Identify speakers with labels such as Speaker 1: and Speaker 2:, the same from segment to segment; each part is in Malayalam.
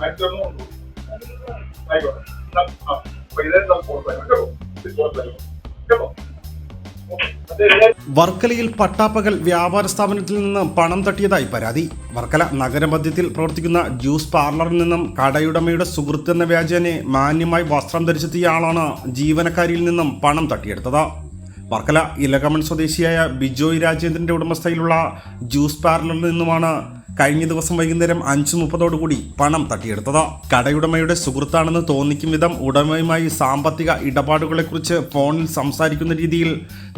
Speaker 1: മറ്റൊന്നും ഉണ്ടോ ആയിക്കോട്ടെ
Speaker 2: വർക്കലയിൽ പട്ടാപ്പകൽ വ്യാപാര സ്ഥാപനത്തിൽ നിന്ന് പണം തട്ടിയതായി പരാതി. വർക്കല നഗരമധ്യത്തിൽ പ്രവർത്തിക്കുന്ന ജ്യൂസ് പാർലറിൽ നിന്നും കടയുടമയുടെ സുഹൃത്ത് എന്ന വ്യാജേനെ മാന്യമായി വസ്ത്രം ധരിച്ചെത്തിയ ആളാണ് ജീവനക്കാരിയിൽ നിന്നും പണം തട്ടിയെടുത്തത്. വർക്കല ഇലകമൺ സ്വദേശിയായ ബിജോയ് രാജേന്ദ്രന്റെ ഉടമസ്ഥയിലുള്ള ജ്യൂസ് പാർലറിൽ നിന്നുമാണ് കഴിഞ്ഞ ദിവസം വൈകുന്നേരം അഞ്ച് മുപ്പതോടുകൂടി പണം തട്ടിയെടുത്തത്. കടയുടമയുടെ സുഹൃത്താണെന്ന് തോന്നിക്കും വിധം ഉടമയുമായി സാമ്പത്തിക ഇടപാടുകളെക്കുറിച്ച് ഫോണിൽ സംസാരിക്കുന്ന രീതിയിൽ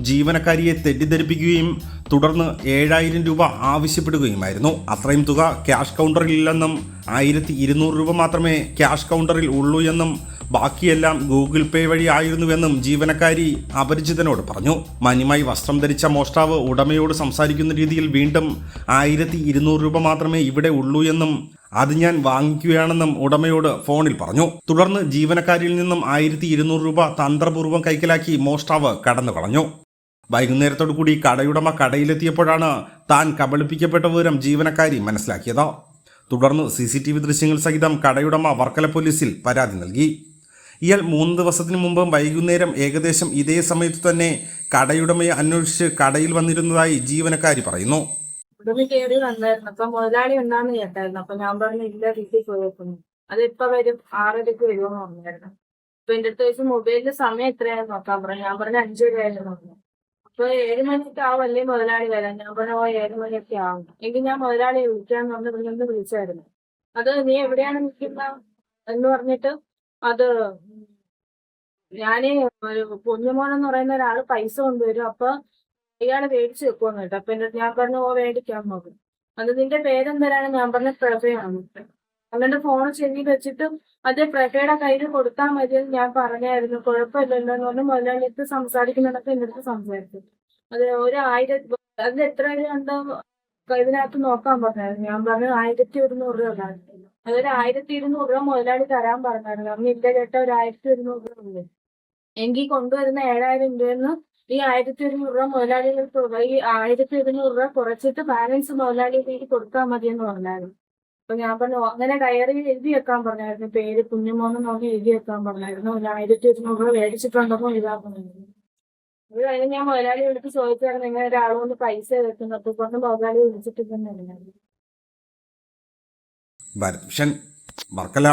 Speaker 2: ജീവനക്കാരിയെ തെറ്റിദ്ധരിപ്പിക്കുകയും തുടർന്ന് ഏഴായിരം രൂപ ആവശ്യപ്പെടുകയുമായിരുന്നു. അത്രയും തുക ക്യാഷ് കൗണ്ടറിൽ ഇല്ലെന്നും ആയിരത്തി ഇരുന്നൂറ് രൂപ മാത്രമേ ക്യാഷ് കൗണ്ടറിൽ ഉള്ളൂ എന്നും ബാക്കിയെല്ലാം ഗൂഗിൾ പേ വഴി ആയിരുന്നുവെന്നും ജീവനക്കാരി അപരിചിതനോട് പറഞ്ഞു. മാന്യമായി വസ്ത്രം ധരിച്ച മോഷ്ടാവ് ഉടമയോട് സംസാരിക്കുന്ന രീതിയിൽ വീണ്ടും ആയിരത്തി രൂപ മാത്രമേ ഇവിടെ ഉള്ളൂ എന്നും അത് ഞാൻ വാങ്ങിക്കുകയാണെന്നും ഉടമയോട് ഫോണിൽ പറഞ്ഞു. തുടർന്ന് ജീവനക്കാരിൽ നിന്നും ആയിരത്തി രൂപ തന്ത്രപൂർവം കൈക്കലാക്കി മോഷ്ടാവ് കടന്നു കളഞ്ഞു വൈകുന്നേരത്തോടു കൂടി കടയുടമ കടയിലെത്തിയപ്പോഴാണ് താൻ കബളിപ്പിക്കപ്പെട്ട വിവരം ജീവനക്കാരി മനസ്സിലാക്കിയത്. തുടർന്ന് സി സി ടി വി ദൃശ്യങ്ങൾ സഹിതം കടയുടമ വർക്കല പോലീസിൽ പരാതി നൽകി. ഇയാൾ മൂന്ന് ദിവസത്തിന് മുമ്പ് വൈകുന്നേരം ഏകദേശം ഇതേ സമയത്ത് തന്നെ കടയുടമയെ അന്വേഷിച്ച് കടയിൽ വന്നിരുന്നതായി ജീവനക്കാരി പറയുന്നു.
Speaker 3: കയറി വന്നായിരുന്നു. അപ്പൊ മുതലാളി ഉണ്ടാന്ന് കേട്ടായിരുന്നു. അപ്പൊ ഞാൻ പറഞ്ഞു ഇല്ല വീട്ടിൽ പോയേക്കുന്നു. അത് ഇപ്പൊ വരും. ആറരക്ക് വരുമെന്ന് പറഞ്ഞായിരുന്നു. അപ്പൊ എന്റെ അടുത്ത് ചോദിച്ചു മൊബൈലിന്റെ സമയം എത്രയായിരുന്നു നോക്കാൻ? പറഞ്ഞു ഞാൻ പറഞ്ഞു അഞ്ചു രൂപയായിരുന്നു അപ്പൊ ഏഴ് മണിക്ക് ആവല്ലേ മുതലാളി വരാൻ. ഞാൻ പറഞ്ഞു ഓ ഏഴ് മണിയൊക്കെ ആവും. എങ്കിൽ ഞാൻ മുതലാളിയെ വിളിക്കാൻ പറഞ്ഞ് നിന്ന് വിളിച്ചായിരുന്നു. അത് നീ എവിടെയാണ് നിൽക്കുന്ന എന്ന് പറഞ്ഞിട്ട് അത് ഞാൻ ഒരു കുഞ്ഞുമോൻ എന്ന് പറയുന്ന ഒരാൾ പൈസ കൊണ്ടുവരും. അപ്പൊ ഇയാൾ മേടിച്ച് വെക്കുമെന്ന് കേട്ടോ. അപ്പൊ ഞാൻ പറഞ്ഞു ഓ മേടിക്കാൻ നോക്കും അത് നിന്റെ പേരെന്തരാണ് ഞാൻ പറഞ്ഞ പ്രഭയാണ്. എന്നിട്ട് ഫോൺ ചെവിയിൽ വെച്ചിട്ട് അത് പ്രഭയുടെ കയ്യിൽ കൊടുത്താൽ മതിയെന്ന് ഞാൻ പറഞ്ഞായിരുന്നു. കുഴപ്പമില്ലല്ലോ എന്ന് പറഞ്ഞ്. മുതലാളി അടുത്ത് സംസാരിക്കുന്നിടത്ത് എന്റെ അടുത്ത് സംസാരിച്ചു. അത് ഒരു ആയിരം അതിൽ എത്ര രൂപ ഉണ്ടോ ഇതിനകത്ത് നോക്കാൻ പറഞ്ഞായിരുന്നു. ഞാൻ പറഞ്ഞു ആയിരത്തി ഒരുന്നൂറ് രൂപ ഉണ്ടായിരുന്നു അതൊരു ആയിരത്തി ഇരുന്നൂറ് രൂപ മുതലാളി തരാൻ പറഞ്ഞായിരുന്നു പറഞ്ഞു ഇല്ല ചേട്ടാ ഒരു ആയിരത്തി ഒരുന്നൂറ് രൂപ ഉണ്ട് എങ്കിൽ കൊണ്ടുവരുന്ന ഏഴായിരം രൂപയെന്ന് ഈ ആയിരത്തി ഒരുന്നൂറ് രൂപ മുതലാളികൾക്ക് ഈ ആയിരത്തി ഒരുന്നൂറ് രൂപ കുറച്ചിട്ട് ബാലൻസ് മുതലാളിയിലേക്ക് കൊടുത്താൽ മതി എന്ന് പറഞ്ഞായിരുന്നു. അപ്പൊ ഞാൻ പറഞ്ഞു "ഓ, അങ്ങനെ ഡയറി എഴുതി വെക്കാൻ പറഞ്ഞായിരുന്നു. പേര് കുഞ്ഞുമോന്ന് നോക്കി എഴുതി വെക്കാൻ പറഞ്ഞായിരുന്നു. ഒരു ആയിരത്തി ഒരുന്നൂറ് രൂപ മേടിച്ചിട്ടുണ്ടെന്നോ എഴുതാൻ പറഞ്ഞായിരുന്നു അത് കഴിഞ്ഞ് ഞാൻ മുതലാളി വിളിച്ച് ചോദിച്ചായിരുന്നു ഇങ്ങനെ ഒരാൾ കൊണ്ട് പൈസ വെക്കുന്നത് അപ്പൊ കൊണ്ട് മുതലാളി വിളിച്ചിട്ട് തന്നെ
Speaker 2: ഭരതൻ വർക്കല